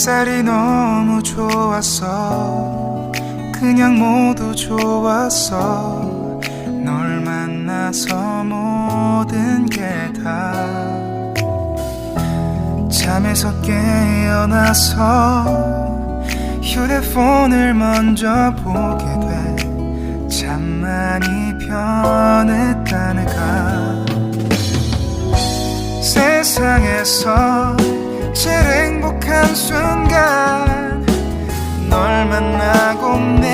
햇살이 너무 좋았어 그냥 모두 좋았어 널 만나서 모든 게 다 잠에서 깨어나서 휴대폰을 먼저 보게 돼. 참 많이 변했다는가. 세상에서 제일 한순간 널 만나고 내